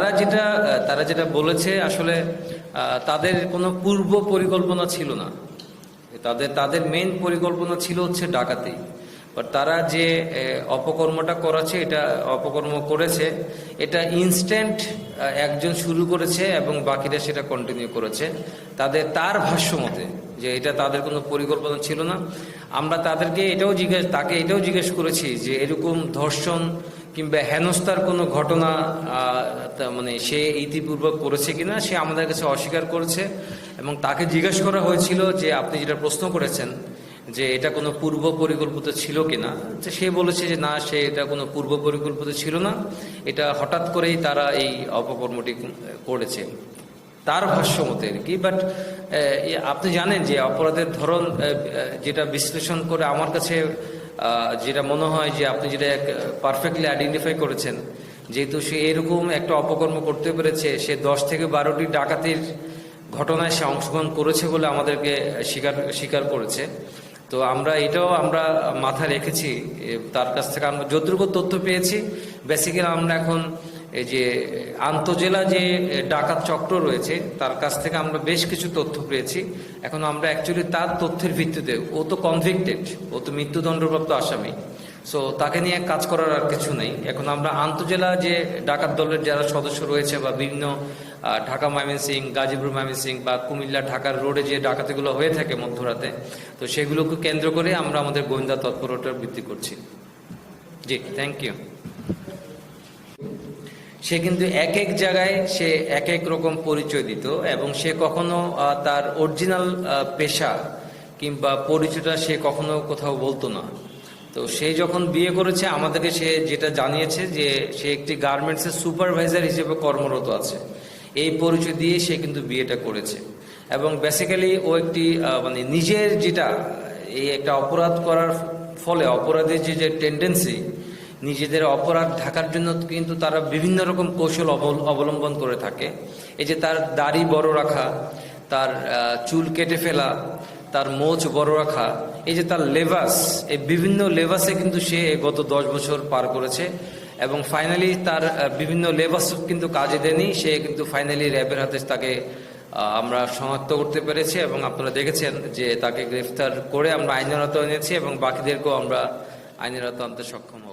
তারা যেটা তারা যেটা বলেছে, আসলে তাদের কোনো পূর্ব পরিকল্পনা ছিল না। তাদের তাদের মেন পরিকল্পনা ছিল হচ্ছে ডাকাতি। বাট তারা যে অপকর্মটা করেছে, এটা অপকর্ম করেছে, এটা ইনস্ট্যান্ট একজন শুরু করেছে এবং বাকিরা সেটা কন্টিনিউ করেছে। তাদের, তার ভাষ্য মতে, যে এটা তাদের কোনো পরিকল্পনা ছিল না। আমরা তাদেরকে এটাও জিজ্ঞেস, তাকে এটাও জিজ্ঞেস করেছি যে এরকম ধর্ষণ কিংবা হেনস্থার কোনো ঘটনা মানে সে ইতিপূর্বক করেছে কিনা, সে আমাদের কাছে অস্বীকার করেছে এবং তাকে জিজ্ঞেস করা হয়েছিল যে আপনি যেটা প্রশ্ন করেছেন যে এটা কোনো পূর্ব পরিকল্পিত ছিল কিনা। তো সে বলেছে যে না, সে এটা কোনো পূর্ব পরিকল্পিত ছিল না। এটা হঠাৎ করেই তারা এই অপকর্মটি করেছে। তার ভাষ্য মতে আর কি বাট আপনি জানেন যে অপরাধের ধরন যেটা বিশ্লেষণ করে আমার কাছে যেটা মনে হয় যে আপনি যেটা পারফেক্টলি আইডেন্টিফাই করেছেন, যেহেতু সে এরকম একটা অপকর্ম করতে পেরেছে, সে দশ থেকে বারোটি ডাকাতির ঘটনায় সে অংশগ্রহণ করেছে বলে আমাদেরকে স্বীকার স্বীকার করেছে। তো আমরা এটাও আমরা মাথায় রেখেছি তার কাছ থেকে আমরা যতটুকু তথ্য পেয়েছি বেসিক্যালি আমরা এখন এই যে আন্তজেলা যে ডাকাত চক্র রয়েছে, তার কাছ থেকে আমরা বেশ কিছু তথ্য পেয়েছি। এখন আমরা অ্যাকচুয়ালি তার তথ্যের ভিত্তিতে, ও তো কনভিক্টেড ও তো মৃত্যুদণ্ডপ্রাপ্ত আসামি। সো তাকে নিয়ে কাজ করার আর কিছু নেই। এখন আমরা আন্তজেলা যে ডাকাত দলের যারা সদস্য রয়েছে বা বিভিন্ন ঢাকা ময়মনসিং গাজীপুর ময়মনসিং বা কুমিল্লা ঢাকার রোডে যে ডাকাতিগুলো হয়ে থাকে মধ্যরাতে, তো সেগুলোকে কেন্দ্র করে আমরা আমাদের গোয়েন্দা তৎপরতার বৃদ্ধি করছি। জি থ্যাংক ইউ সে কিন্তু এক এক জায়গায় সে এক এক রকম পরিচয় দিত এবং সে কখনো তার অরিজিনাল পেশা কিংবা পরিচয়টা সে কখনো কোথাও বলতো না। তো সে যখন বিয়ে করেছে, আমাদেরকে সে যেটা জানিয়েছে যে সে একটি গার্মেন্টসের সুপারভাইজার হিসেবে কর্মরত আছে। এই পরিচয় দিয়ে সে কিন্তু বিয়েটা করেছে। এবং বেসিক্যালি ও একটি মানে নিজের যেটা, এই একটা অপরাধ করার ফলে, অপরাধের যে যে টেন্ডেন্সি নিজেদের অপরাধ ঢাকার জন্য কিন্তু তারা বিভিন্ন রকম কৌশল অবল- অবলম্বন করে থাকে। এই যে তার দাড়ি বড় রাখা, তার চুল কেটে ফেলা, তার মোচ বড় রাখা, এই যে তার লেবাস এই বিভিন্ন লেবাসে কিন্তু সে গত দশ বছর পার করেছে এবং ফাইনালি তার বিভিন্ন লেবাস কিন্তু কাজে দেয়নি। সে কিন্তু ফাইনালি র্যাবের হাতে তাকে আমরা শনাক্ত করতে পেরেছি এবং আপনারা দেখেছেন যে তাকে গ্রেফতার করে আমরা আইনের আওতায় এনেছি এবং বাকিদেরকেও আমরা আইনের আওতায় আনতে সক্ষম